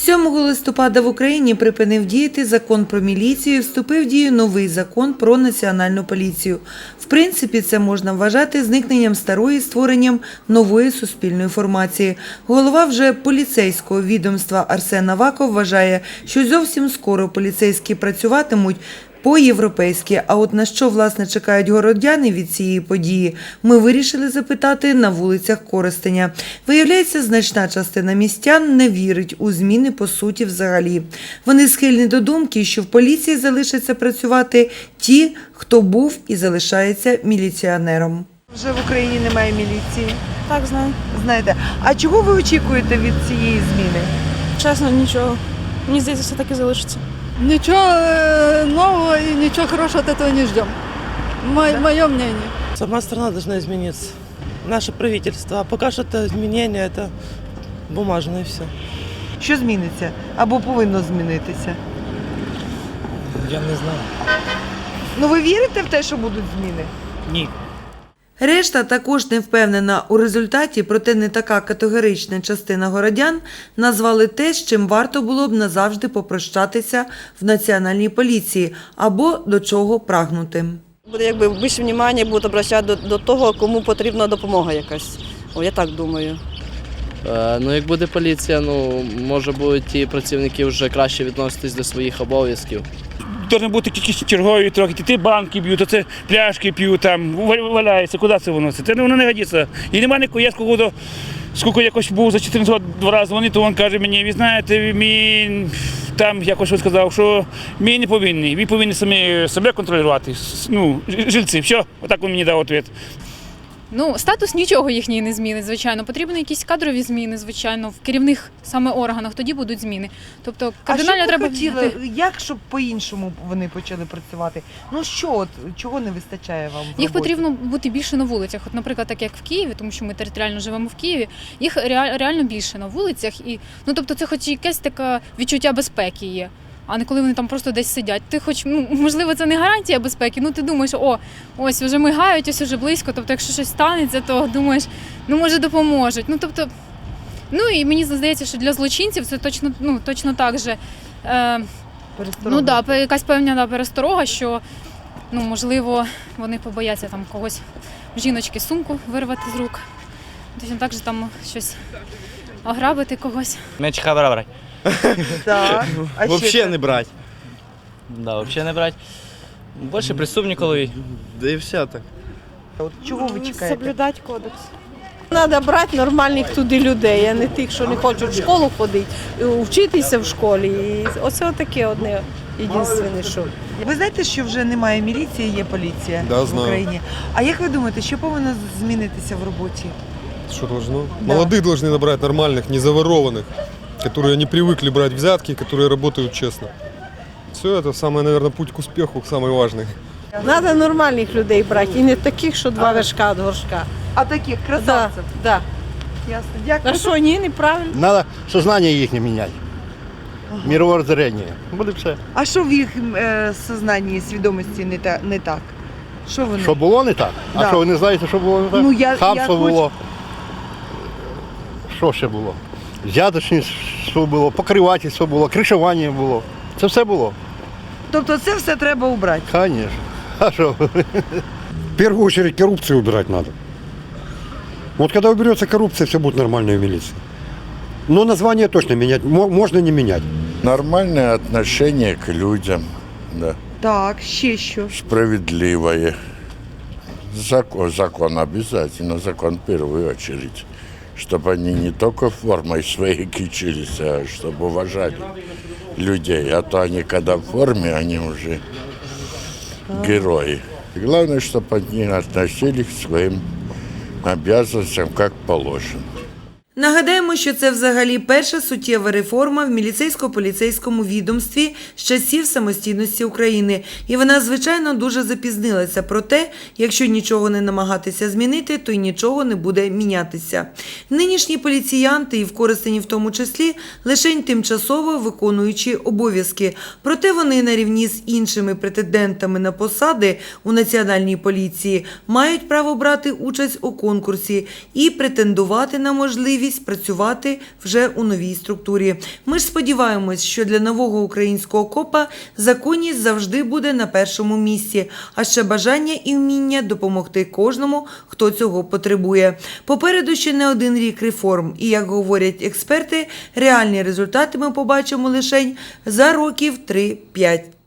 7 листопада в Україні припинив діяти закон про міліцію, вступив в дію новий закон про національну поліцію. В принципі, це можна вважати зникненням старої створенням нової суспільної формації. Голова вже поліцейського відомства Арсен Аваков вважає, що зовсім скоро поліцейські працюватимуть по-європейськи. А от на що власне чекають городяни від цієї події, ми вирішили запитати на вулицях Коростеня. Виявляється, значна частина містян не вірить у зміни по суті взагалі. Вони схильні до думки, що в поліції залишаться працювати ті, хто був і залишається міліціонером. Вже в Україні немає міліції. Так, знаю. Знаєте, а чого ви очікуєте від цієї зміни? Чесно, нічого. Мені здається, все так і залишиться. Ничего э, нового и ничего хорошего от этого не ждем. Мое мнение. Сама страна должна измениться. Наше правительство. А пока что это изменение, это бумажное все. Що зміниться або повинно змінитися? Я не знаю. Ну ви вірите в те, що будуть зміни? Ні. Решта також не впевнена у результаті, проте не така категорична частина городян назвали те, з чим варто було б назавжди попрощатися в національній поліції або до чого прагнути. Буде якби більше внимання будуть обращати до, до того, кому потрібна допомога якась. О, я так думаю. Е, Ну, як буде поліція, ну може будуть ті працівники вже краще відноситись до своїх обов'язків. Должны бути якісь чергові трохи, ті банки б'ють, оце пляшки п'ють, там валяється, куди це воно? Це Це воно не годиться. І немає нікого, я скільки, скільки якось був за 14 років два рази дзвонив, то він каже мені, ви знаєте, мій там якось він сказав, що ми не повинні, ви повинні самі себе контролювати, ну, жильці, все, отак він мені дав відповідь. Ну, статус нічого їхній не змінить, звичайно. Потрібні якісь кадрові зміни, звичайно, в керівних саме органах, тоді будуть зміни. Тобто кардинально треба хотіли, як щоб по-іншому вони почали працювати? Ну що, от, чого не вистачає вам? в Їх потрібно бути більше на вулицях. От, наприклад, так як в Києві, тому що ми територіально живемо в Києві, їх реаль- реально більше на вулицях. І ну тобто, це хоч якесь таке відчуття безпеки є. А не коли вони там просто десь сидять. Ти хоч ну, можливо, це не гарантія безпеки. Ну ти думаєш, о, ось вже мигають, ось уже близько. Тобто, якщо щось станеться, то думаєш, ну може допоможуть. Ну тобто, ну і мені здається, що для злочинців це точно ну точно так же. Е. Ну да, якась певна да, пересторога, що ну, можливо, вони побояться там когось жіночки сумку вирвати з рук. Точно так же там щось ограбити когось. Менше хабара брать. Так. А ще Вообще не брать. Да, вообще не брать. Більше присутні ловить. Да і все так. От чого ви чекаєте? Соблюдати кодекс. Треба брати нормальних туди людей, а не тих, що не хочуть в школу ходити, і вчитися в школі. І оце таке одне єдине, що. Ви знаєте, що вже немає міліції, є поліція Да, в знаю. Україні. А як ви думаєте, що повинно змінитися в роботі? Что должно? Да. Молодых должны набрать нормальных, не заворованных, которые не привыкли брать взятки, которые работают честно. Все это самый, наверное, путь к успеху, самый важный. Треба нормальних людей брати, і не таких, що два вершка від горшка. А таких Да, красавців. да. Ясно. Дякую. А що, ні, неправильно. Надо сознание їхнє міняти. Мировоззрение. Буде все. А що в їх е, сознанні, свідомості не, та, не так? Що вони? Що було не так? Да. А що ви не знаєте, що було не так? Ну, я- Хамство я хочу- було. Що ще було? Взяточництво було, покривательство було, кришування було. Це все було. Тобто це все треба убрати. Звісно. А що? В первую очередь коррупцию убирать надо. Вот когда уберется коррупция, все будет нормально в милиции. Но название точно менять мо- можно не менять. Нормальное отношение к людям, да, Так, ще що? справедливое. Закон, закон обязательно, закон в первую очередь. Чтобы они не только формой своей кичились, а чтобы уважали людей. А то они, когда в форме, они уже герои. И главное, чтобы они относились к своим обязанностям как положено. Нагадаємо, що це взагалі перша суттєва реформа в міліцейсько-поліцейському відомстві з часів самостійності України. І вона, звичайно, дуже запізнилася. Проте, якщо нічого не намагатися змінити, то й нічого не буде мінятися. Нинішні поліціянти, і в в тому числі, лише тимчасово виконуючі обов'язки. Проте вони на рівні з іншими претендентами на посади у національній поліції мають право брати участь у конкурсі і претендувати на можливість можливість працювати вже у новій структурі. Ми ж сподіваємось, що для нового українського копа законність завжди буде на першому місці, а ще бажання і вміння допомогти кожному, хто цього потребує. Попереду ще не один рік реформ, і як говорять експерти, реальні результати ми побачимо лише за років 3-5.